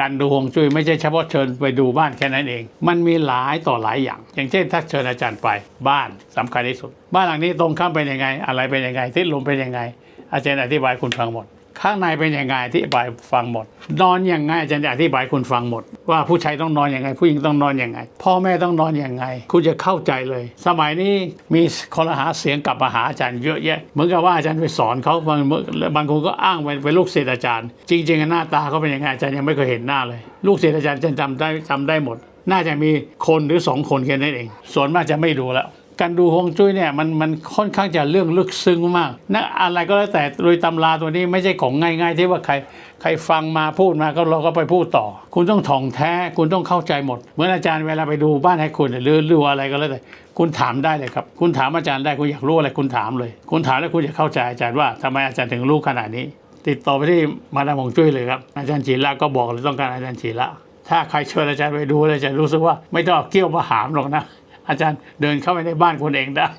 การดูฮวงจุ้ยไม่ใช่เฉพาะเชิญไปดูบ้านแค่นั้นเอง มันมีหลายต่อหลายอย่าง อย่างเช่นถ้าเชิญอาจารย์ไปบ้านสำคัญที่สุด บ้านหลังนี้ตรงข้ามเป็นยังไง อะไรเป็นยังไงทิศลมเป็นยังไง อาจารย์อธิบายคุณฟังหมด ข้างในเป็นยังไงอธิบายฟังหมด นอนยังไงอาจารย์จะอธิบายคุณฟังหมด ว่าผู้ชายต้องนอนยังไง ผู้หญิงต้องนอนยังไง พ่อแม่ต้องนอนยังไง คุณจะเข้าใจเลย สมัยนี้มีคนหาเสียงกลับมาหาอาจารย์เยอะแยะเหมือนกับว่าอาจารย์ไปสอนเขาบางบางคนก็อ้างเป็นเป็นลูกศิษย์อาจารย์ จริง ๆ หน้าตาเขาเป็นยังไงอาจารย์ยังไม่เคยเห็นหน้าเลย ลูกศิษย์อาจารย์จะจำได้จำได้หมด น่าจะมีคนหรือสองคนแค่นั้นเองส่วนมากจะไม่ดูแล้ว การดูฮวงจุ้ยเนี่ยมันมันค่อนข้างจะเรื่องลึกซึ้งมากนะอะไรก็แล้วแต่โดยตำราตัวนี้ไม่ใช่ของง่าย ๆ ที่ว่าใครใครฟังมาพูดมาก็เราก็ไปพูดต่อ คุณต้องถ่องแท้คุณต้องเข้าใจหมด เหมือนอาจารย์เวลาไปดูบ้านให้คุณหรือรืออะไรก็แล้วแต่คุณถามได้เลยครับ คุณถามอาจารย์ได้คุณอยากรู้อะไรคุณถามเลย คุณถามแล้วคุณจะเข้าใจอาจารย์ว่าทำไมอาจารย์ถึงรู้ขนาดนี้ ติดต่อไปที่มาดามฮวงจุ้ยเลยครับอาจารย์จีระก็บอกเลยต้องการอาจารย์จีระถ้าใครเชิญอาจารย์ไปดูแล้วจะรู้สึกว่าไม่ต้องเกี้ยวมาหามหรอกนะ อาจารย์เดินเข้าไปในบ้านคนเองได้